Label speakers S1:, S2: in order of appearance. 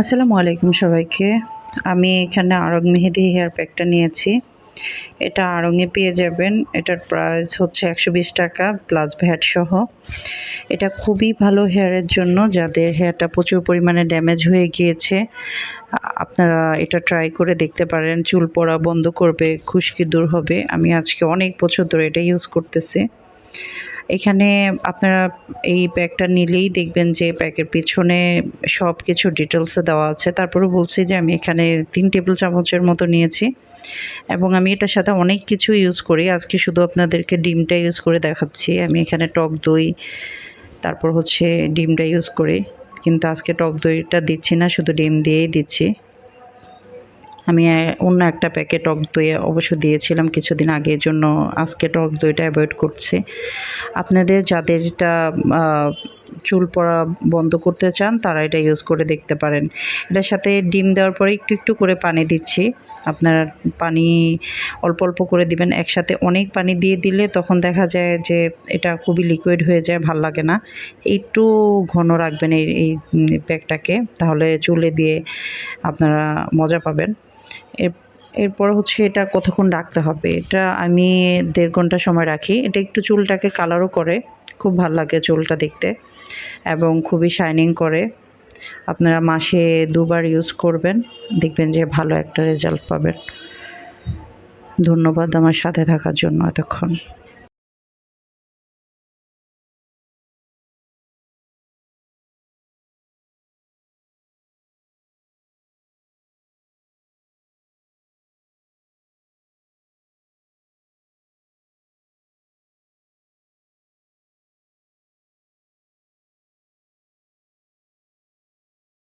S1: আসসালামু আলাইকুম সবাইকে। আমি এখানে আরং মেহেদি হেয়ার প্যাকটা নিয়েছি। এটা আড়ংয়ে পেয়ে যাবেন। এটার প্রাইস হচ্ছে একশো বিশ টাকা প্লাস ভ্যাট সহ। এটা খুবই ভালো হেয়ারের জন্য। যাদের হেয়ারটা প্রচুর পরিমাণে ড্যামেজ হয়ে গিয়েছে, আপনারা এটা ট্রাই করে দেখতে পারেন। চুল পড়া বন্ধ করবে, খুশকি দূর হবে। আমি আজকে অনেক বছর ধরে এটা ইউজ করতেছি। এখানে আপনারা এই ব্যাগটা নিলেই দেখবেন যে প্যাকের পিছনে সব কিছু ডিটেলসে দেওয়া আছে। তারপরে বলছি যে আমি এখানে তিন টেবিল চামচের মতো নিয়েছি এবং আমি এটার সাথে অনেক কিছু ইউজ করি। আজকে শুধু আপনাদেরকে ডিমটা ইউজ করে দেখাচ্ছি। আমি এখানে টক দই, তারপর হচ্ছে ডিমটা ইউজ করি। কিন্তু আজকে টক দইটা দিচ্ছি না, শুধু ডিম দিয়েই দিচ্ছি। আমি অন্য একটা প্যাকেট টক দই অবশ্য দিয়েছিলাম কিছুদিন আগের জন্য আজকে টক দইটা অ্যাভয়েড করছি। আপনাদের যাদের এটা চুল পড়া বন্ধ করতে চান, তারা এটা ইউজ করে দেখতে পারেন। এটার সাথে ডিম দেওয়ার পরে একটু একটু করে পানি দিচ্ছি। আপনার পানি অল্প অল্প করে দিবেন। একসাথে অনেক পানি দিয়ে দিলে তখন দেখা যায় যে এটা খুবই লিকুইড হয়ে যায়, ভালো লাগে না। একটু ঘন রাখবেন এই এই প্যাকটাকে, তাহলে চুলে দিয়ে আপনারা মজা পাবেন। এর, এরপর হচ্ছে এটা কতক্ষণ রাখতে হবে? এটা আমি দেড় ঘণ্টা সময় রাখি। এটা একটু চুলটাকে কালারও করে। খুব ভালো লাগে চুলটা দেখতে এবং খুবই শাইনিং করে। আপনারা মাসে দুবার ইউজ করবেন। দেখবেন যে ভালো একটা রেজাল্ট পাবেন। ধন্যবাদ আমার সাথে থাকার জন্য এতক্ষণ।